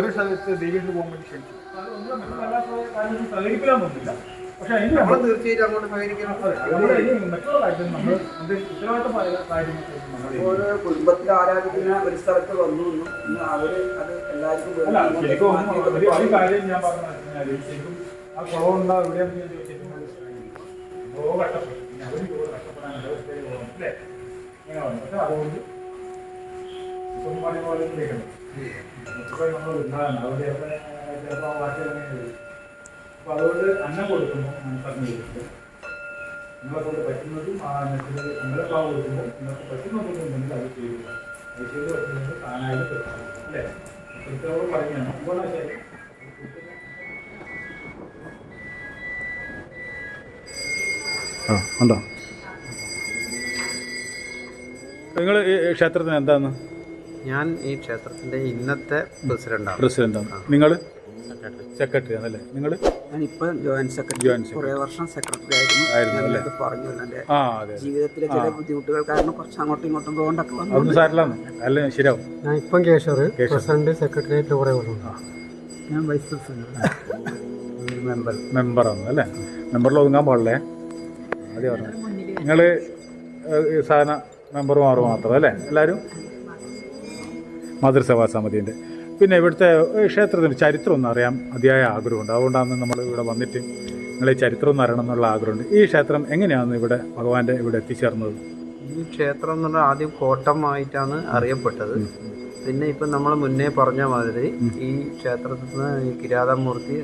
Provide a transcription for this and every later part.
വേറൊരു സ്ഥലത്ത് ദേവിയുടെ പോകാൻ വേണ്ടി ക്ഷണിച്ചു. സഹകരിക്കില്ലാന്നൊന്നുമില്ല പക്ഷെ അതിന് നമ്മൾ നമ്മൾ തീർച്ചയായിട്ടും അങ്ങോട്ട് സഹകരിക്കണം നമ്മൾ മറ്റുള്ള കാര്യത്തിൽ അത് കാര്യങ്ങൾ ഒരു സ്ഥലത്ത് വന്നു നിന്നു. ഇന്ന് അവർ അത് എല്ലാവർക്കും ശരിക്കും ഒരു- കാര്യം ഞാൻ പറഞ്ഞു കഴിഞ്ഞാൽ ശരിക്കും ആ എവിടെയാണെന്ന് ഞാൻ ചോദിച്ചിട്ട് കഷ്ടപ്പെട്ടു. അല്ലേ? അങ്ങനെ പക്ഷെ അതുകൊണ്ട് ഇപ്പം പോലെ കേൾക്കണം അതുകൊണ്ട് അന്നം കൊടുക്കുമ്പോൾ നിങ്ങളെ കൊണ്ട് പറ്റുന്നതും ആ നിങ്ങളെ പാവ കൊടുക്കുമ്പോൾ നിങ്ങൾക്ക് പറ്റുന്നതൊന്നുണ്ടെങ്കിൽ അത് ചെയ്യുക അത് പറ്റുന്നത് താനായിട്ട് അല്ലേ കൃത്യത്തോട് പറഞ്ഞാണ് അപ്പോൾ ശരി നിങ്ങൾ ഈ ക്ഷേത്രത്തിന് എന്താണ് ഞാൻ ഈ ക്ഷേത്രത്തിന്റെ ഇന്നത്തെ പ്രസിഡന്റാണ്. പ്രസിഡന്റാണ്. നിങ്ങൾ സെക്രട്ടറി. ആണല്ലേ നിങ്ങൾ ഞാൻ ഇപ്പൊ ജോയിന്റ് സെക്രട്ടറി. കുറെ വർഷം സെക്രട്ടറി ആയിരുന്നു. ആയിരുന്നു ഞാൻ അല്ലേ? പറഞ്ഞു എന്റെ ആ അതെ ജീവിതത്തിലെ ചില ബുദ്ധിമുട്ടുകൾ കാരണം കുറച്ച് അങ്ങോട്ടും ഇങ്ങോട്ടും പോകണ്ടൊക്കെ അല്ല ശരിയാവും. ഞാൻ ഇപ്പം കേശവർ പ്രസിഡന്റ് പ്രസിഡന്റ് ആയിട്ട് കുറേ വർഷം ഞാൻ വൈസ് പ്രസിഡന്റ് മെമ്പർ. മെമ്പറാണ് അല്ലേ? മെമ്പറിൽ ഒതുങ്ങാൻ പാടില്ലേ? ആദ്യം പറഞ്ഞു. നിങ്ങൾ സാധാരണ മാറും മാത്രം അല്ലേ? എല്ലാവരും മാതൃസഭാ സമിതിന്റെ പിന്നെ ഇവിടുത്തെ ക്ഷേത്രത്തിന്റെ ചരിത്രം ഒന്ന് അറിയാൻ അതിയായ ആഗ്രഹമുണ്ട്. അതുകൊണ്ടാണ് നമ്മൾ ഇവിടെ വന്നിട്ട് നിങ്ങളെ ചരിത്രം ഒന്ന് അറിയണം എന്നുള്ള ആഗ്രഹമുണ്ട്. ഈ ക്ഷേത്രം എങ്ങനെയാണ് ഇവിടെ ഭഗവാന്റെ ഇവിടെ എത്തിച്ചേർന്നത്? ഈ ക്ഷേത്രം എന്ന് പറഞ്ഞാൽ ആദ്യം കോട്ടമായിട്ടാണ് അറിയപ്പെട്ടത്. പിന്നെ ഇപ്പം നമ്മൾ മുന്നേ പറഞ്ഞ മാതിരി ഈ ക്ഷേത്രത്തിൽ നിന്ന് ഈ കിരാതമൂർത്തി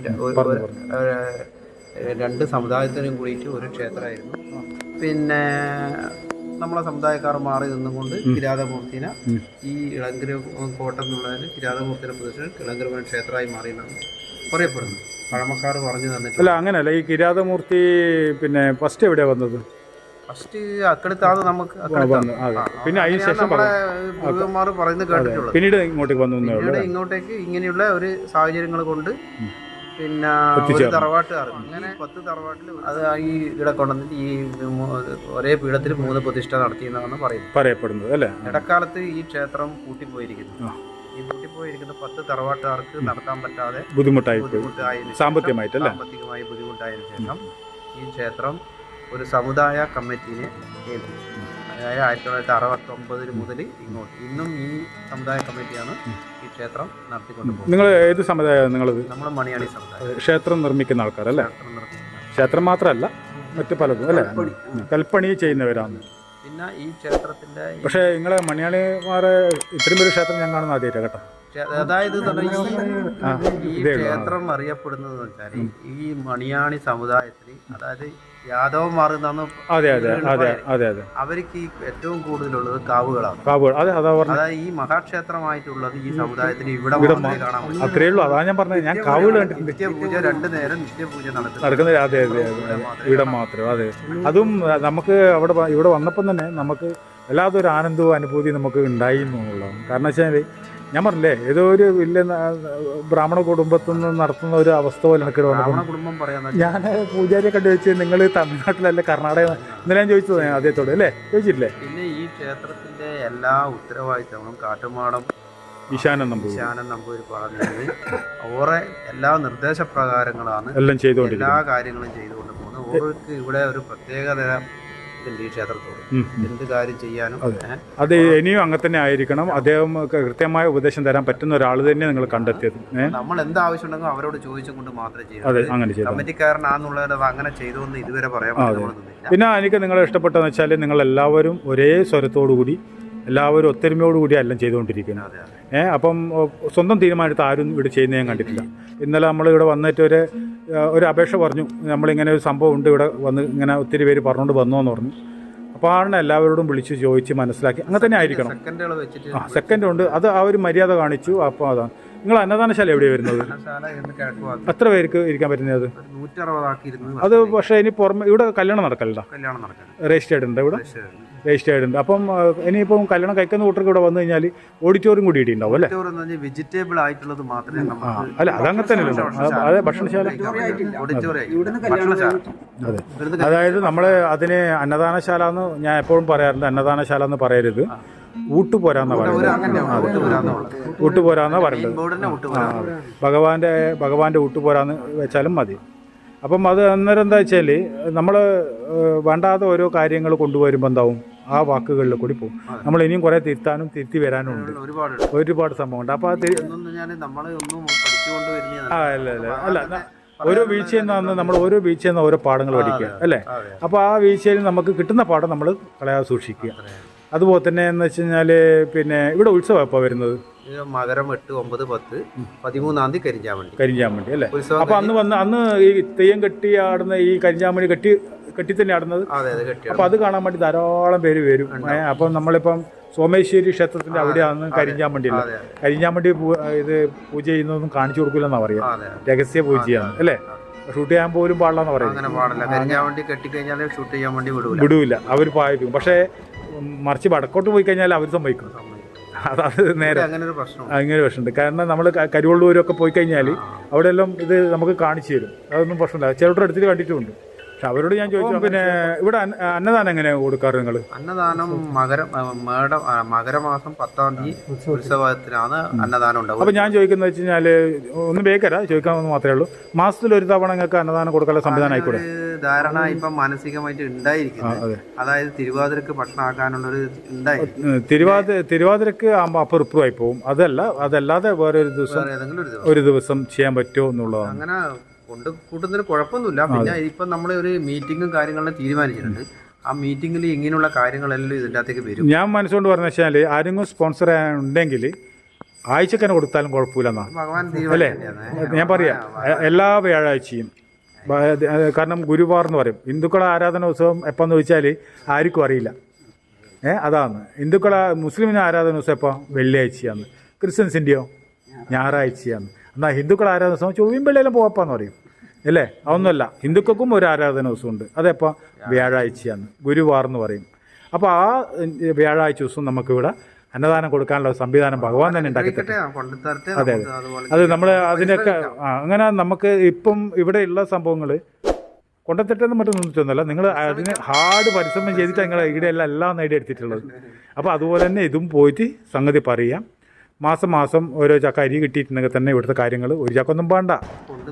രണ്ട് സമുദായത്തിനും കൂടിയിട്ട് ഒരു ക്ഷേത്രമായിരുന്നു. പിന്നെ നമ്മളെ സമുദായക്കാർ മാറി നിന്നുകൊണ്ട് കിരാതമൂർത്തിനെ. ഈ ഇളങ്കര കോട്ടം എന്നുള്ളതിന് കിരാതമൂർത്തിനെ പ്രതിഷ്ഠ ഇളങ്കരവൻ ക്ഷേത്രമായി മാറി എന്നാണ് പറയപ്പെടുന്നത്. പഴമക്കാർ പറഞ്ഞു തന്നിട്ട് അല്ല അങ്ങനെയല്ല. ഈ കിരാതമൂർത്തി പിന്നെ ഫസ്റ്റ് എവിടെയാണ് വന്നത്? ഫസ്റ്റ് അക്കടുത്താണ് നമുക്ക് പിന്നെ അതിന് അങ്ങനെയാണ് ശേഷം നമ്മളെ പൂർവന്മാർ പറയുന്നത് കേട്ടിട്ടുള്ളത്. പിന്നീട് ഇങ്ങോട്ടേക്ക് വന്നു പിന്നീട് ഇങ്ങോട്ടേക്ക് ഇങ്ങനെയുള്ള ഒരു സാഹചര്യങ്ങൾ കൊണ്ട് പിന്നെ ഒരു. തറവാട്ടുകാർ. അങ്ങനെ പത്ത് തറവാട്ടിൽ അത് ഈ ഇവിടെ കൊണ്ടുവന്നിട്ട് ഈ ഒരേ പീഠത്തിൽ മൂന്ന് പ്രതിഷ്ഠ നടത്തിയെന്നാണ് പറയുന്നത്. പറയപ്പെടുന്നത് അല്ലേ? ഇടക്കാലത്ത് ഈ ക്ഷേത്രം കൂട്ടിപ്പോയിരിക്കുന്നു. ഈ കൂട്ടിപ്പോയിരിക്കുന്ന പത്ത് തറവാട്ടുകാർക്ക് നടത്താൻ പറ്റാതെ ബുദ്ധിമുട്ടായി ബുദ്ധിമുട്ടായതിനു സാമ്പത്തികമായിട്ടല്ലേ? സാമ്പത്തികമായി ബുദ്ധിമുട്ടായതിനു ശേഷം ഈ ക്ഷേത്രം ഒരു സമുദായ കമ്മിറ്റിനെ ഏൽപ്പിച്ചു. അതായത് ആയിരത്തി തൊള്ളായിരത്തി അറുപത്തി ഒമ്പതിൽ മുതൽ ഇങ്ങോട്ട്. ഇന്നും ഈ സമുദായ കമ്മിറ്റിയാണ് ഈ ക്ഷേത്രം നടത്തിക്കൊണ്ടുപോകുന്നത് നിങ്ങൾ ഏത് സമുദായമാണ് നിങ്ങൾ നമ്മൾ മണിയാളി സമുദായം. ക്ഷേത്രം നിർമ്മിക്കുന്ന ആൾക്കാരല്ലേ ക്ഷേത്രം ക്ഷേത്രം മാത്രമല്ല മറ്റു പലതും അല്ലേ? കൽപ്പണി. ചെയ്യുന്നവരാണ്. പിന്നെ ഈ ക്ഷേത്രത്തിന്റെ പക്ഷേ നിങ്ങളെ മണിയാളിമാരെ ഇത്രയും വലിയ ക്ഷേത്രം ഞാൻ കാണുന്ന ആദ്യമായിട്ട് കേട്ടോ. അതായത് ഈ. ക്ഷേത്രം അറിയപ്പെടുന്നത് വെച്ചാൽ ഈ മണിയാണി സമുദായത്തിൽ അതായത് യാദവന്മാർ മാറുന്ന അതെ അതെ അതെ അതെ അതെ. അവർക്ക് ഈ ഏറ്റവും കൂടുതലുള്ളത് കാവുകളാണ്. കാവുകൾ അതെ അതാ അതായത് ഈ മഹാക്ഷേത്രമായിട്ടുള്ളത് ഈ സമുദായത്തിന് ഇവിടെ കാണാൻ അത്രയേ ഉള്ളൂ. അതാ ഞാൻ പറഞ്ഞത്. ഞാൻ കാവുകൾ കണ്ടിട്ടുണ്ട്. നിത്യപൂജ രണ്ടു നേരം നിത്യപൂജ നടക്കുന്നത് അതെ അതെ അതെ ഇവിടെ മാത്രം അതെ. അതും നമുക്ക് അവിടെ ഇവിടെ വന്നപ്പം തന്നെ നമുക്ക് വല്ലാത്തൊരു ആനന്ദവും അനുഭൂതിയും നമുക്ക് ഉണ്ടായി എന്നുള്ളതാണ്. കാരണം വെച്ചാൽ ഞാൻ പറഞ്ഞില്ലേ ഏതോ ഒരു വലിയ ബ്രാഹ്മണ കുടുംബത്തിൽ നിന്ന് നടത്തുന്ന ഒരു അവസ്ഥ പോലെ എനിക്ക് ബ്രാഹ്മണ കുടുംബം പറയാൻ ഞാൻ പൂജാരിയെ കണ്ടു വെച്ച് നിങ്ങൾ തമിഴ്നാട്ടിലല്ല കർണാടക ഇന്നലെ ഞാൻ ചോദിച്ചത് ഞാൻ അദ്ദേഹത്തോട് അല്ലേ? ചോദിച്ചില്ലേ പിന്നെ ഈ ക്ഷേത്രത്തിന്റെ എല്ലാ ഉത്തരവാദിത്തങ്ങളും കാട്ടുമാടം ഈശാനൻ നമ്പൂതിരി. ശാനൻ നമ്പൂരി പറഞ്ഞത് ഓറെ എല്ലാ നിർദ്ദേശപ്രകാരങ്ങളാണ് എല്ലാം എല്ലാ ചെയ്തുകൊണ്ടിരിക്കുന്നു കാര്യങ്ങളും ചെയ്തുകൊണ്ട് പോകുന്നത്. ഓർക്ക് ഇവിടെ ഒരു പ്രത്യേക ഈ ക്ഷേത്രത്തോട്. എന്ത് കാര്യം ചെയ്യാനും അത്. ഇനിയും അങ്ങനെ തന്നെ ആയിരിക്കണം. അദ്ദേഹം കൃത്യമായ ഉപദേശം തരാൻ പറ്റുന്ന ഒരാൾ തന്നെ നിങ്ങൾ കണ്ടെത്തിയത്. നമ്മൾ എന്ത് ആവശ്യമുണ്ടെങ്കിലും അവരോട് ചോദിച്ചുകൊണ്ട് മാത്രമേ അതെ ചെയ്യൂ അങ്ങനെ കമ്മിറ്റിക്കാരനാന്നുള്ളത് അങ്ങനെ ചെയ്തു എന്ന് ഇതുവരെ പറയാൻ പിന്നെ എനിക്ക് നിങ്ങളെ ഇഷ്ടപ്പെട്ടതെന്ന് വെച്ചാൽ നിങ്ങൾ എല്ലാവരും ഒരേ സ്വരത്തോടു കൂടി എല്ലാവരും ഒത്തൊരുമയോടുകൂടി എല്ലാം ചെയ്തുകൊണ്ടിരിക്കുന്നത് ഏഹ് അപ്പം സ്വന്തം തീരുമാനത്ത് ആരും ഇവിടെ ചെയ്യുന്നത് ഞാൻ കണ്ടിട്ടില്ല. ഇന്നലെ നമ്മൾ ഇവിടെ വന്നിട്ട് ഒരു ഒരു അപേക്ഷ പറഞ്ഞു. നമ്മളിങ്ങനെ ഒരു സംഭവം ഉണ്ട് ഇവിടെ വന്ന് ഇങ്ങനെ ഒത്തിരി പേര് പറഞ്ഞുകൊണ്ട് വന്നു എന്ന് പറഞ്ഞു. അപ്പോൾ ആണ് എല്ലാവരോടും വിളിച്ച് ചോദിച്ച് മനസ്സിലാക്കി. അങ്ങനെ തന്നെ ആയിരിക്കണം. ആ സെക്കൻഡ് ഉണ്ട്. അത് ആ ഒരു മര്യാദ കാണിച്ചു. അപ്പോൾ അതാണ് നിങ്ങൾ അന്നദാനശാല എവിടെയാണ് വരുന്നത്? എത്ര പേർക്ക് ഇരിക്കാൻ പറ്റുന്നത് അത്? പക്ഷേ ഇനി പുറമെ ഇവിടെ കല്യാണം നടക്കാൻ രജിസ്റ്റേർഡ് ഉണ്ട് ഇവിടെ? രജിസ്റ്റേർഡ് ഉണ്ട്. അപ്പം ഇനിയിപ്പം കല്യാണം കഴിക്കുന്ന കൂട്ടർക്ക് ഇവിടെ വന്നു കഴിഞ്ഞാൽ ഓഡിറ്റോറിയം കൂടി ഇടിയുണ്ടാവും അല്ലേ? വെജിറ്റബിൾ ആയിട്ടുള്ളത് മാത്രമേ ആ അല്ല അതങ്ങനെ തന്നെയല്ലോ അത് അതെ ഭക്ഷണശാല. ഓഡിറ്റോറിയം ഇവിടുന്ന് കല്യാണം അതെ. അതായത് നമ്മൾ അതിന് അന്നദാനശാല എന്ന് ഞാൻ എപ്പോഴും പറയാറുണ്ട്. അന്നദാനശാല എന്ന് പറയരുത്. ഊട്ടുപോരാന്ന പറയുന്നത്. ഊട്ടുപോരാന്ന പറയുന്നത്. ഭഗവാന്റെ ഭഗവാന്റെ ഊട്ടുപോരാന്ന് വെച്ചാലും മതി. അപ്പം അത് അന്നേരം എന്താ വെച്ചാൽ നമ്മൾ വേണ്ടാത്ത ഓരോ കാര്യങ്ങൾ കൊണ്ടുവരുമ്പോൾ എന്താവും? ആ വാക്കുകളിൽ കൂടി പോകും. നമ്മൾ ഇനിയും കുറേ തിരുത്താനും തിരുത്തി വരാനും ഉണ്ട്. ഒരുപാട് സംഭവമുണ്ട്. അപ്പൊ അത് ആ അല്ല അല്ല. അല്ല ഓരോ വീഴ്ചയിൽ നിന്നാണ് നമ്മൾ ഓരോ വീഴ്ചയിൽ നിന്ന് ഓരോ പാഠങ്ങൾ പഠിക്കുക അല്ലേ? അപ്പൊ അപ്പോൾ ആ വീഴ്ചയിൽ നമുക്ക് കിട്ടുന്ന പാഠം നമ്മൾ കളയാതെ സൂക്ഷിക്കുക. അതുപോലെ തന്നെ എന്ന് വെച്ച് കഴിഞ്ഞാൽ പിന്നെ ഇവിടെ ഉത്സവം എപ്പോൾ വരുന്നത്? മകരം എട്ട് ഒമ്പത് പത്ത് പതിമൂന്നാം തീയതി കരിഞ്ചാമണ്ടി. കരിഞ്ചാമണ്ടി അല്ലേ? അപ്പൊ അന്ന് വന്ന് അന്ന് ഈ തെയ്യം കെട്ടി ആടുന്ന ഈ കരിഞ്ചാമണി കെട്ടി കെട്ടി തന്നെ ആടുന്നത്? അപ്പൊ അതെ കാണാൻ വേണ്ടി ധാരാളം പേര് വരും. അപ്പൊ നമ്മളിപ്പം സോമേശ്വരി ക്ഷേത്രത്തിന്റെ അവിടെയാണ് കരിഞ്ചാമണ്ടി കരിഞ്ചാമണ്ടി ഇത് പൂജ ചെയ്യുന്നതൊന്നും കാണിച്ചു കൊടുക്കില്ലെന്നാ പറയാ. രഹസ്യ പൂജയാണ് അല്ലേ? ഷൂട്ട് ചെയ്യാൻ പോലും പാടില്ലെന്ന് പറയുന്നത് കെട്ടിക്കഴിഞ്ഞാൽ ഷൂട്ട് ചെയ്യാൻ വേണ്ടി വിടൂല. അവർ പായിക്കും പക്ഷേ മറിച്ച് വടക്കോട്ട് പോയി കഴിഞ്ഞാൽ അവർ സംഭവിക്കും അതാണ് നേരെ അങ്ങനെ ഒരു പ്രശ്നമുണ്ട്. കാരണം നമ്മൾ കരുവള്ളൂരൊക്കെ പോയി കഴിഞ്ഞാൽ അവിടെ എല്ലാം ഇത് നമുക്ക് കാണിച്ചു തരും. അതൊന്നും പ്രശ്നമില്ല. ചിലരുടെ അടുത്തിട്ട് കണ്ടിട്ടുമുണ്ട് പക്ഷെ അവരോട് ഞാൻ ചോദിച്ചു പിന്നെ ഇവിടെ അന്നദാനം എങ്ങനെ കൊടുക്കാറ് നിങ്ങൾ അന്നദാനം മകരം മേടം മകരമാസം പത്താം തീയതി ഉത്സവത്തിനാണ് അന്നദാനം ഉണ്ടാവുക. അപ്പൊ ഞാൻ ചോദിക്കുന്നത് വെച്ച് കഴിഞ്ഞാൽ ഒന്ന് ബേക്കരാ? ചോദിക്കാൻ മാത്രമേ ഉള്ളൂ. മാസത്തിൽ ഒരു തവണ നിങ്ങൾക്ക് അന്നദാനം കൊടുക്കാനുള്ള സംവിധാനം ആയിക്കൂടെ? ഒരു ധാരണ ഇപ്പം മാനസികമായിട്ട് ഉണ്ടായിരിക്കും ഉണ്ടായിരിക്കുന്നത് അതായത് തിരുവാതിരക്ക് ഭക്ഷണം ആക്കാനുള്ള ഒരു ഉണ്ടായി തിരുവാതിര തിരുവാതിരക്ക് ആകുമ്പോൾ അപ്പം റിപ്രൂവ് ആയി പോകും അതല്ല അതല്ലാതെ വേറെ ഒരു ദിവസം. ഒരു ദിവസം ചെയ്യാൻ പറ്റുമോ എന്നുള്ളതാണ്. അങ്ങനെ കൊണ്ട് കൂട്ടുന്നതിന് കുഴപ്പമൊന്നുമില്ല. പിന്നെ ഇപ്പം നമ്മൾ ഒരു മീറ്റിങ്ങും കാര്യങ്ങളും തീരുമാനിച്ചിട്ടുണ്ട്. ആ മീറ്റിങ്ങിൽ ഇങ്ങനെയുള്ള കാര്യങ്ങളെല്ലാം ഇതിന്റെ അകത്തേക്ക് വരും. ഞാൻ മനസ്സുകൊണ്ട് പറഞ്ഞു വെച്ചാൽ ആരെങ്കിലും സ്പോൺസർ ഉണ്ടെങ്കിൽ ആഴ്ചക്കന്നെ കൊടുത്താലും കുഴപ്പമില്ലെന്നാണ് അല്ലേ? ഞാൻ പറയാം. എല്ലാ വ്യാഴാഴ്ചയും കാരണം ഗുരുവാർ എന്ന് പറയും. ഹിന്ദുക്കളെ ആരാധന ഉത്സവം എപ്പോന്ന് ചോദിച്ചാൽ ആർക്കും അറിയില്ല. ഏ അതാണ്. ഹിന്ദുക്കളെ മുസ്ലിമിന് ആരാധന ഉത്സവം എപ്പോൾ വെള്ളിയാഴ്ചയാണ്. ക്രിസ്ത്യൻസിന്റെയോ ഞായറാഴ്ചയാണ്. എന്നാൽ ഹിന്ദുക്കളെ ആരാധന ഉത്സവം ചൊവ്വയും വെള്ളിയെല്ലാം പോകപ്പാന്ന് പറയും. അല്ലേ? അതൊന്നുമല്ല. ഹിന്ദുക്കൾക്കും ഒരു ആരാധന ദിവസമുണ്ട് അതെപ്പോൾ വ്യാഴാഴ്ചയാണ്. ഗുരുവാർ എന്ന് പറയും. അപ്പോൾ ആ വ്യാഴാഴ്ച ദിവസം നമുക്കിവിടെ അന്നദാനം കൊടുക്കാനുള്ള സംവിധാനം ഭഗവാൻ തന്നെ ഉണ്ടാക്കി അതെ അതെ, അത് നമ്മൾ അതിനൊക്കെ അങ്ങനെ നമുക്ക് ഇപ്പം ഇവിടെയുള്ള സംഭവങ്ങൾ കൊണ്ടത്തിട്ടെന്ന് മറ്റും നിന്നിട്ടൊന്നുമല്ല. നിങ്ങൾ അതിന് ഹാർഡ് പരിശ്രമം ചെയ്തിട്ട് നിങ്ങൾ ഇവിടെ എല്ലാം എല്ലാം നേടിയെടുത്തിട്ടുള്ളത് അപ്പോൾ അതുപോലെ തന്നെ ഇതും പോയിട്ട് സംഗതി പറയാം. മാസം മാസം ഓരോ ചക്ക അരി കിട്ടിയിട്ടുണ്ടെങ്കിൽ തന്നെ ഇവിടുത്തെ കാര്യങ്ങൾ ഒരു വേണ്ട.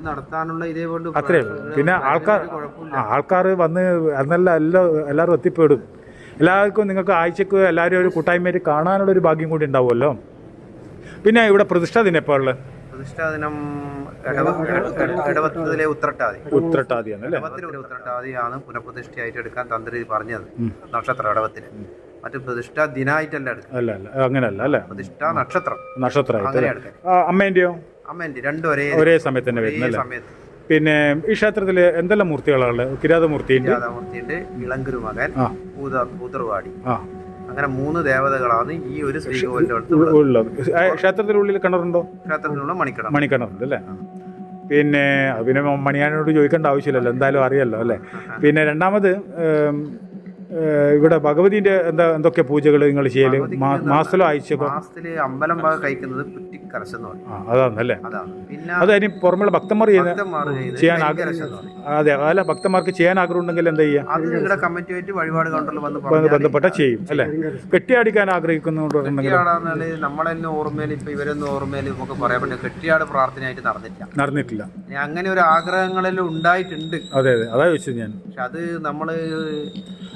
നടത്താനുള്ള ഇതേ കൊണ്ട് അത്രേ ഉള്ളൂ. പിന്നെ ആൾക്കാർ ആൾക്കാർ വന്ന് അന്നല്ല എല്ലാം എല്ലാവരും എത്തിപ്പെടും. എല്ലാവർക്കും നിങ്ങൾക്ക് ആഴ്ചക്ക് എല്ലാവരും ഒരു കൂട്ടായ്മയിൽ കാണാനുള്ള ഒരു ഭാഗ്യം കൂടി ഉണ്ടാവുമല്ലോ. പിന്നെ ഇവിടെ പ്രതിഷ്ഠ ദിനം എപ്പോൾ ഉള്ളത്? പ്രതിഷ്ഠാ ദിനം ഇടവത്തിലെ ഉത്രട്ടാതി. ഉത്രട്ടാതിയാണ് ഇടവത്തിലെ ഉത്രട്ടാതിയാണ് പുനഃപ്രതിഷ്ഠയായിട്ട് എടുക്കാൻ തന്ത്രി പറഞ്ഞത് നക്ഷത്ര ഇടവത്തിൽ മറ്റു പ്രതിഷ്ഠ ദിനായിട്ടല്ല അല്ല അല്ല അങ്ങനെയല്ല അല്ലേ? പ്രതിഷ്ഠ നക്ഷത്രം. നക്ഷത്രം അങ്ങനെ അല്ലേ? എടുക്കാൻ ആ, അമ്മേന്റെയോ അമ്മേന്റെ രണ്ടും ഒരേ ഒരേ സമയത്ത് തന്നെ വരുന്നല്ലേ? സമയത്ത്. പിന്നെ ഈ ക്ഷേത്രത്തിൽ എന്തെല്ലാം മൂർത്തികളാണ് കിരാതമൂർത്തിയുണ്ട്. രാധാമൂർത്തിയുണ്ട് ഇളങ്കുരു മകൻ പൂതർവാടി അങ്ങനെ മൂന്ന് ദേവതകളാണ് ഈ ഒരു ഉള്ളത്. ക്ഷേത്രത്തിനുള്ളിൽ കിണറുണ്ടോ? ക്ഷേത്രത്തിനുള്ള മണിക്കണ മണിക്കിണറുണ്ട് അല്ലേ? പിന്നെ പിന്നെ മണിയാനോട് ചോദിക്കേണ്ട ആവശ്യമില്ലല്ലോ. എന്തായാലും അറിയാലോ അല്ലേ? പിന്നെ രണ്ടാമത് ഇവിടെ ഭഗവതിന്റെ എന്താ എന്തൊക്കെ പൂജകൾ നിങ്ങൾ ചെയ്യൽ? മാസത്തിലോ ആഴ്ചക്കോ? മാസത്തിൽ അമ്പലം ഭാഗം കഴിക്കുന്നത് കുറ്റിക്കരശ് എന്ന് പറയും. അതാണല്ലേ അതാണ് പിന്നെ അത് ഇനി പുറമെ ഭക്തന്മാർ ചെയ്യുന്ന ചെയ്യാൻ അതെ അല്ല ഭക്തന്മാർക്ക് ചെയ്യാൻ ആഗ്രഹം ഉണ്ടെങ്കിൽ എന്താ ചെയ്യാം അത് നിങ്ങളുടെ കമ്മിറ്റിയായിട്ട് വഴിപാട് കൗണ്ടറിൽ വന്ന് ബന്ധപ്പെട്ട ചെയ്യും അല്ലേ? കെട്ടിയാടിക്കാൻ ആഗ്രഹിക്കുന്നുണ്ടെങ്കിൽ നമ്മളെന്നെ ഓർമ്മയിൽ ഇപ്പൊ ഇവരൊന്നും ഓർമ്മയിൽ നമുക്ക് പറയാൻ പറ്റില്ല. കെട്ടിയാട് പ്രാർത്ഥനയായിട്ട് നടന്നിട്ടില്ല. നടന്നിട്ടില്ല. അങ്ങനെ ഒരു ആഗ്രഹങ്ങളെല്ലാം ഉണ്ടായിട്ടുണ്ട്. അതെ അതെ. അതാ ചോദിച്ചത് ഞാൻ. പക്ഷെ അത് നമ്മൾ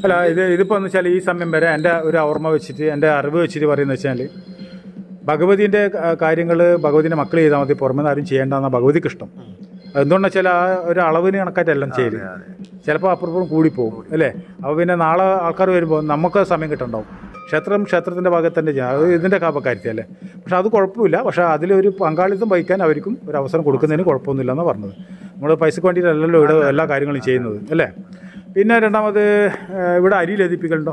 അല്ല ഇത് ഇതിപ്പോൾ എന്ന് വെച്ചാൽ ഈ സമയം വരെ എന്റെ ഒരു ഓർമ്മ വെച്ചിട്ട് എന്റെ അറിവ് വെച്ചിട്ട് പറയുന്നത് വെച്ചാൽ ഭഗവതിന്റെ കാര്യങ്ങൾ ഭഗവതിന്റെ മക്കൾ ചെയ്താൽ മതി പുറമെ നിന്ന് ആരും ചെയ്യേണ്ടെന്നാണ് ഭഗവതിക്ക് ഇഷ്ടം. എന്തുകൊണ്ടെന്ന് വെച്ചാൽ ആ ഒരു അളവിന് കണക്കായിട്ടെല്ലാം ചെയ്യൽ. ചിലപ്പോൾ അപ്പുറപ്പുറം കൂടിപ്പോകും അല്ലേ? അപ്പോൾ പിന്നെ നാളെ ആൾക്കാർ വരുമ്പോൾ നമുക്ക് സമയം കിട്ടുന്നുണ്ടാവും ക്ഷേത്രം ക്ഷേത്രത്തിന്റെ ഭാഗത്ത് തന്നെ ചെയ്യാം. അത് ഇതിന്റെ കാപ്പക്കാര്യത്തി അല്ലേ? പക്ഷെ അത് കുഴപ്പമില്ല. പക്ഷേ അതിലൊരു പങ്കാളിത്തം വഹിക്കാൻ അവർക്കും ഒരു അവസരം കൊടുക്കുന്നതിന് കുഴപ്പമൊന്നുമില്ല എന്നാണ് പറഞ്ഞത്. നമ്മൾ പൈസക്ക് വേണ്ടിയിട്ടല്ലല്ലോ ഇവിടെ എല്ലാ കാര്യങ്ങളും ചെയ്യുന്നത് അല്ലേ? പിന്നെ രണ്ടാമത് ഇവിടെ അരി ലഭിക്കലുണ്ടോ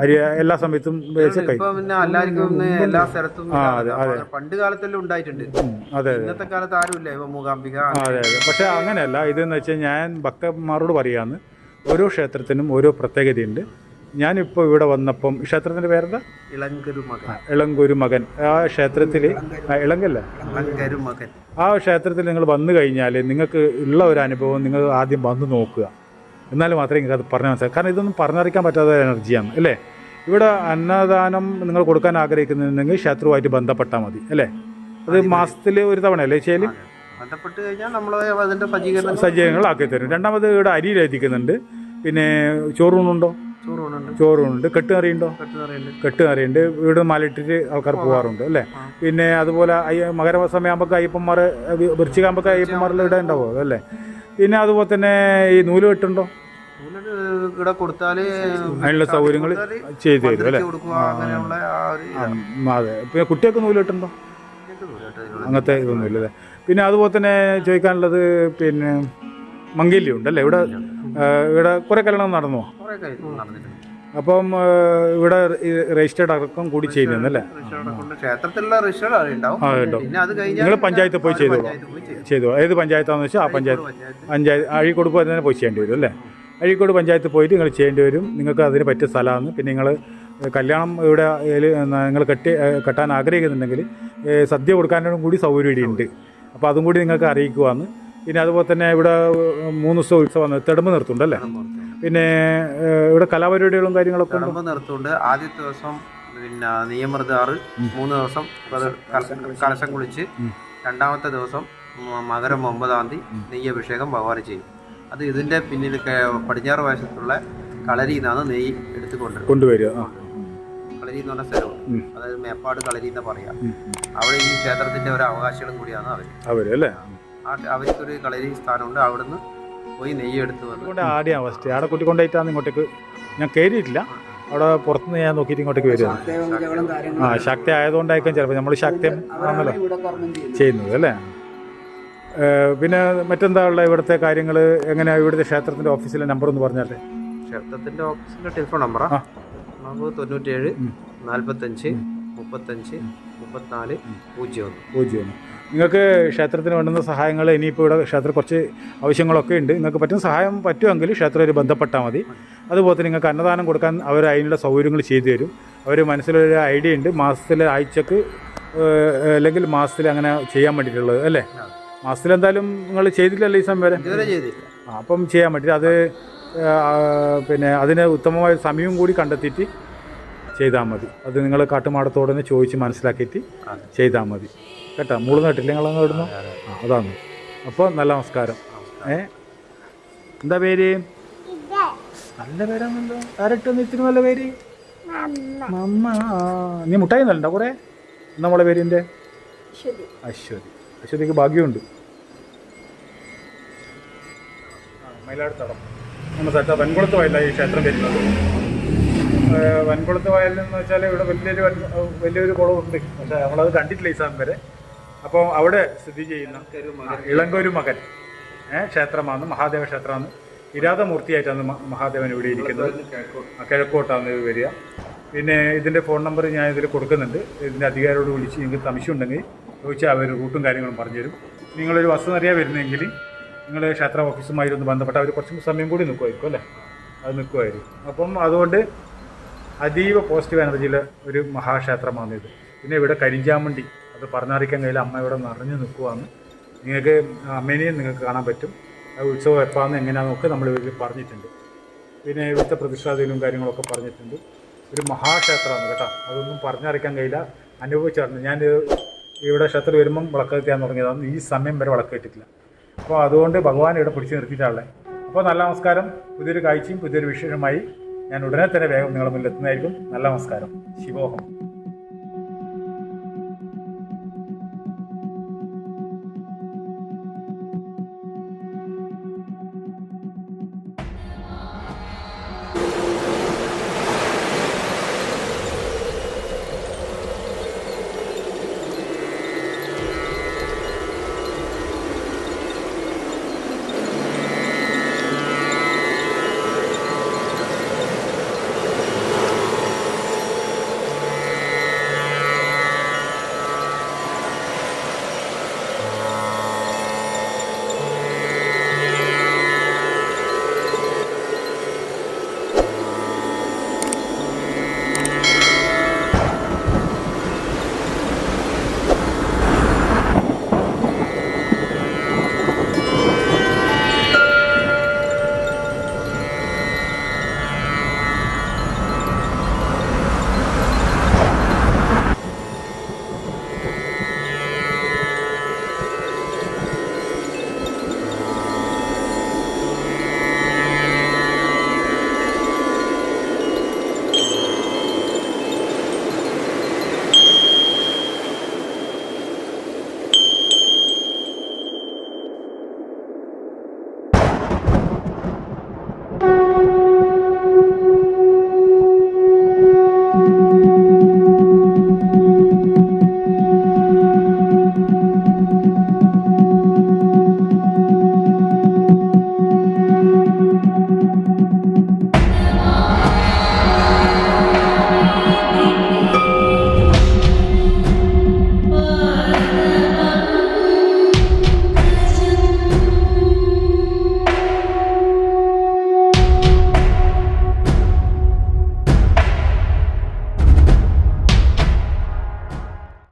അരി എല്ലാ സമയത്തും എല്ലാ സ്ഥലത്തും. പണ്ട് കാലത്തെല്ലാം ഉണ്ടായിട്ടുണ്ട്. അതെ ഇന്നത്തെ കാലത്ത് ആരുമില്ല. ഇപ്പൊ മൂകാംബിക അതെ അതെ. പക്ഷേ അങ്ങനെയല്ല. ഇതെന്ന് വെച്ചാൽ ഞാൻ ഭക്തന്മാരോട് പറയാന്ന്. ഓരോ ക്ഷേത്രത്തിനും ഓരോ പ്രത്യേകതയുണ്ട്. ഞാനിപ്പോൾ ഇവിടെ വന്നപ്പം ക്ഷേത്രത്തിന്റെ പേരെന്താ? ഇളങ്കരു മകൻ. ഇളങ്കൊരു മകൻ. ആ ക്ഷേത്രത്തിൽ ഇളങ്കല്ല? മകൻ. ആ ക്ഷേത്രത്തിൽ നിങ്ങൾ വന്നു കഴിഞ്ഞാൽ നിങ്ങൾക്ക് ഉള്ള ഒരു അനുഭവം നിങ്ങൾ ആദ്യം വന്ന് നോക്കുക. എന്നാൽ മാത്രമേ നിങ്ങൾക്ക് അത് പറഞ്ഞാൽ മനസ്സിലായി കാരണം ഇതൊന്നും പറഞ്ഞറിയിക്കാൻ പറ്റാത്ത എനർജിയാണ് അല്ലേ? ഇവിടെ അന്നദാനം നിങ്ങൾ കൊടുക്കാൻ ആഗ്രഹിക്കുന്നുണ്ടെങ്കിൽ ശത്രുവായിട്ട് ബന്ധപ്പെട്ടാൽ മതി അല്ലേ? അത് മാസത്തിൽ ഒരു തവണ അല്ലേ ചെയ്യൽ ബന്ധപ്പെട്ട് കഴിഞ്ഞാൽ നമ്മൾ അതിന്റെ സജ്ജീകരണം സജ്ജീകരണങ്ങളാക്കി തരും. രണ്ടാമത് ഇവിടെ അരി ലഭിക്കുന്നുണ്ട്. പിന്നെ ചോറൂണുണ്ടോ? ചോറുണ്ട് കെട്ടുകറിയുണ്ടോ? കെട്ടുകറിയുണ്ട്. വീട് മലയിട്ടിട്ട് ആൾക്കാർ പോകാറുണ്ട് അല്ലേ? പിന്നെ അതുപോലെ അയ്യ മകരസമയമാകുമ്പോൾ അയ്യപ്പന്മാർ വൃശ്ചികാകുമ്പോൾ അയ്യപ്പന്മാരെല്ലാം ഇവിടെ ഉണ്ടാവുമോ അല്ലേ? പിന്നെ അതുപോലെ തന്നെ ഈ നൂൽ കെട്ടുണ്ടോ? ഇവിടെ അതിനുള്ള സൗകര്യങ്ങൾ കൊടുത്താൽ ചെയ്തു തരും അല്ലേ? അങ്ങനെയുള്ള അതെ. പിന്നെ കുട്ടികൾക്ക് നൂൽ കെട്ടുണ്ടോ ഇതൊക്കെ അങ്ങനത്തെ ഇതൊന്നും ഇല്ല അല്ലേ? പിന്നെ അതുപോലെ തന്നെ ചോദിക്കാനുള്ളത് പിന്നെ മംഗല്യം ഉണ്ടല്ലേ? ഇവിടെ ഇവിടെ കുറേ കല്യാണം നടന്നോ? കുറേ കാര്യം നടന്നിട്ടുണ്ട്. അപ്പം ഇവിടെ രജിസ്റ്റേർഡ് അടക്കം കൂടി ചെയ്യുന്നല്ലേ പഞ്ചായത്ത് നിങ്ങൾ പഞ്ചായത്തിൽ പോയി ചെയ്തോ ചെയ്തോളൂ. പോയി ഏത് പഞ്ചായത്താണെന്ന് വെച്ചാൽ ആ പഞ്ചായത്ത് പഞ്ചായത്ത്. പഞ്ചായത്ത് അഴീക്കോട് പോയി തന്നെ പോയി ചെയ്യേണ്ടി വരും അല്ലേ? അഴീക്കോട് പഞ്ചായത്ത് പോയിട്ട് നിങ്ങൾ ചെയ്യേണ്ടി വരും. നിങ്ങൾക്ക് അതിന് പറ്റിയ സ്ഥലമാണ്. പിന്നെ നിങ്ങൾ കല്യാണം ഇവിടെ നിങ്ങൾ കെട്ടി കെട്ടാൻ ആഗ്രഹിക്കുന്നുണ്ടെങ്കിൽ സദ്യ കൊടുക്കാനും കൂടി സൗകര്യം ഇവിടെ ഉണ്ട്. അപ്പോൾ അതും കൂടി നിങ്ങൾക്ക് അറിയിക്കുവാന്ന് പിന്നെ അതുപോലെ തന്നെ ഇവിടെ മൂന്ന് ദിവസം ഉത്സവം തെടുമ്പ് നിർത്തുന്നുണ്ടല്ലേ പിന്നെ ഇവിടെ കലാപരിപാടികളും കാര്യങ്ങളൊക്കെ തെടുമ്പ് നിർത്തുണ്ട്. ആദ്യത്തെ ദിവസം പിന്നെ നിയമൃതാറ് മൂന്ന് ദിവസം കലശം- കുളിച്ച് രണ്ടാമത്തെ ദിവസം മകരം ഒമ്പതാം തീയതി നെയ്യഭിഷേകം ഭഗവാൻ ചെയ്യും. അത് ഇതിന്റെ പിന്നിൽ പടിഞ്ഞാറ് വശത്തുള്ള കളരി നിന്നാണ് നെയ്യ് എടുത്ത് കൊണ്ടുവരുന്നത് കൊണ്ടുവരിക. കളരി എന്ന് പറഞ്ഞ സ്ഥലം അതായത് മേപ്പാട് കളരി എന്ന് പറയാം. അവിടെ ഈ ക്ഷേത്രത്തിന്റെ ഒരു അവകാശികളും കൂടിയാണ് അവർ അവർ അല്ലേ? അവർക്കൊരു കളരി സ്ഥാനമുണ്ട്. അവിടുന്ന് പോയി നെയ്യ് എടുത്ത് വന്നു. കൊണ്ട് അവസ്ഥ ആടെ കൂട്ടി കൊണ്ടുപോയിട്ടാണ് ഇങ്ങോട്ടേക്ക് ഞാൻ കയറിയിട്ടില്ല അവിടെ പുറത്തുനിന്ന് ഞാൻ നോക്കിയിട്ട് ഇങ്ങോട്ടേക്ക് വരുന്നത് ആ ശക്തി ആയതുകൊണ്ടായിരിക്കും ചിലപ്പോൾ നമ്മൾ ശക്തി ആണല്ലോ ഇവിടെ കർമ്മം ചെയ്യുന്നത് അല്ലേ? പിന്നെ മറ്റെന്താ ഉള്ള ഇവിടുത്തെ കാര്യങ്ങൾ എങ്ങനെയാ ഇവിടുത്തെ ക്ഷേത്രത്തിന്റെ ഓഫീസിലെ നമ്പർ എന്ന് പറഞ്ഞാലേ? ക്ഷേത്രത്തിന്റെ ഓഫീസിന്റെ ടെലിഫോൺ നമ്പറാ. നമുക്ക് തൊണ്ണൂറ്റേഴ്. നാൽപ്പത്തഞ്ച് മുപ്പത്തഞ്ച് മുപ്പത്തിനാല് പൂജ്യം ഒന്ന്. പൂജ്യം ഒന്ന്. നിങ്ങൾക്ക് ക്ഷേത്രത്തിന് വേണ്ടുന്ന സഹായങ്ങൾ ഇനിയിപ്പോൾ ഇവിടെ ക്ഷേത്രം കുറച്ച് ആവശ്യങ്ങളൊക്കെ ഉണ്ട്. നിങ്ങൾക്ക് പറ്റുന്ന സഹായം പറ്റുമെങ്കിൽ ക്ഷേത്രത്തിൽ ബന്ധപ്പെട്ടാൽ മതി. അതുപോലെ തന്നെ നിങ്ങൾക്ക് അന്നദാനം കൊടുക്കാൻ അവർ അതിനുള്ള സൗകര്യങ്ങൾ ചെയ്തു തരും. അവർ മനസ്സിലൊരു ഐഡിയ ഉണ്ട്. മാസത്തിലെ ആഴ്ചക്ക് അല്ലെങ്കിൽ മാസത്തിൽ അങ്ങനെ ചെയ്യാൻ വേണ്ടിയിട്ടുള്ളത്. അല്ലേ? മാസത്തിൽ എന്തായാലും നിങ്ങൾ ചെയ്തില്ലല്ലോ ഈ സമയം വരെ ഇതുവരെ ചെയ്തില്ല ആ, അപ്പം ചെയ്യാൻ പറ്റില്ല. അത് പിന്നെ അതിന് ഉത്തമമായ സമയവും കൂടി കണ്ടെത്തിയിട്ട് ചെയ്താൽ മതി. അത് നിങ്ങൾ കാട്ടുമാടത്തോടെ തന്നെ ചോദിച്ച് മനസ്സിലാക്കിയിട്ട് ചെയ്താൽ മതി. കേട്ടോ? മൂൾ നട്ടില്ല നിങ്ങൾ അങ്ങ് ഇടുന്നു അതാണ്. അപ്പോൾ നല്ല നമസ്കാരം. ഏ? എന്താ പേര്? നല്ല പേരാണല്ലോ ആരട്ടെന്ന് ഇത്തിരി നല്ല പേര്? മമ്മ. നീ മുട്ടായി നല്ലണ്ടോ കുറേ? നമ്മളെ പേരിന്റെ? അശ്വതി. അശ്വതിക്ക് ഭാഗ്യമുണ്ട്. മയിലാടുത്തടം. നമ്മുടെ സ്ഥലത്ത് വൻകുളത്ത് വയലാണ് ഈ ക്ഷേത്രം വരുന്നത്. വൻകുളത്ത് വയലിൽ എന്ന് വെച്ചാൽ ഇവിടെ വലിയൊരു വലിയൊരു കുളമുണ്ട് പക്ഷേ നമ്മളത് കണ്ടിട്ടില്ല ഈ സമയം വരെ. അപ്പോൾ അവിടെ സ്ഥിതി ചെയ്യുന്ന ഇളങ്കൊരു മകൻ. ഏഹ് ക്ഷേത്രമാണ് മഹാദേവ ക്ഷേത്രമാണ് കിരാതമൂർത്തിയായിട്ടാണ് മഹാദേവൻ ഇവിടെ ഇരിക്കുന്നത്. കിഴക്കോട്ടാണ് ഇത് വരിക. പിന്നെ ഇതിന്റെ ഫോൺ നമ്പർ ഞാൻ ഇതിൽ കൊടുക്കുന്നുണ്ട്. ഇതിന്റെ അധികാരിയോട് വിളിച്ച് നിങ്ങൾക്ക് സംശയം ഉണ്ടെങ്കിൽ ചോദിച്ചാൽ അവർ റൂട്ടും കാര്യങ്ങളും പറഞ്ഞുതരും. നിങ്ങളൊരു വസ്തു അറിയാൻ വരുന്നെങ്കിൽ നിങ്ങൾ ക്ഷേത്ര ഓഫീസുമായി ഒന്ന് ബന്ധപ്പെട്ട് അവർ കുറച്ച് സമയം കൂടി നിൽക്കുമായിരിക്കും അല്ലേ? അത് നിൽക്കുമായിരിക്കും അപ്പം അതുകൊണ്ട് അതീവ പോസിറ്റീവ് എനർജിയിലെ ഒരു മഹാക്ഷേത്രമാണ് ഇത്. പിന്നെ ഇവിടെ കരിഞ്ചാമണ്ടി അത് പറഞ്ഞറിയിക്കാൻ കഴിയില്ല. അമ്മ ഇവിടെ നിറഞ്ഞു നിൽക്കുവാണ് നിങ്ങൾക്ക് അമ്മേനെയും നിങ്ങൾക്ക് കാണാൻ പറ്റും. ആ ഉത്സവം എപ്പാന്ന് എങ്ങനെയാണെന്നൊക്കെ നമ്മൾ ഇതിൽ പറഞ്ഞിട്ടുണ്ട്. പിന്നെ ഇവിടുത്തെ പ്രതിഷ്ഠാതയിലും കാര്യങ്ങളൊക്കെ പറഞ്ഞിട്ടുണ്ട്. ഒരു മഹാക്ഷേത്രമാണ് കേട്ടോ. അതൊന്നും പറഞ്ഞറിയിക്കാൻ കഴിയില്ല. അനുഭവിച്ചറിഞ്ഞു. ഞാൻ ഇവിടെ ക്ഷേത്രം വരുമ്പം വിളക്ക് കത്തിയാൻ തുടങ്ങിയതാണ് ഈ സമയം വരെ വിളക്ക് കെട്ടിട്ടില്ല അപ്പോൾ അതുകൊണ്ട് ഭഗവാൻ ഇവിടെ പിടിച്ച് നിർത്തിയിട്ടാണ് അപ്പോൾ നല്ല നമസ്കാരം. പുതിയൊരു കാഴ്ചയും പുതിയൊരു വിശേഷമായി ഞാൻ ഉടനെ തന്നെ വേഗം നിങ്ങളുടെ മുന്നിൽ എത്തുന്നതായിരിക്കും. നല്ല നമസ്കാരം. ശിവോഹം.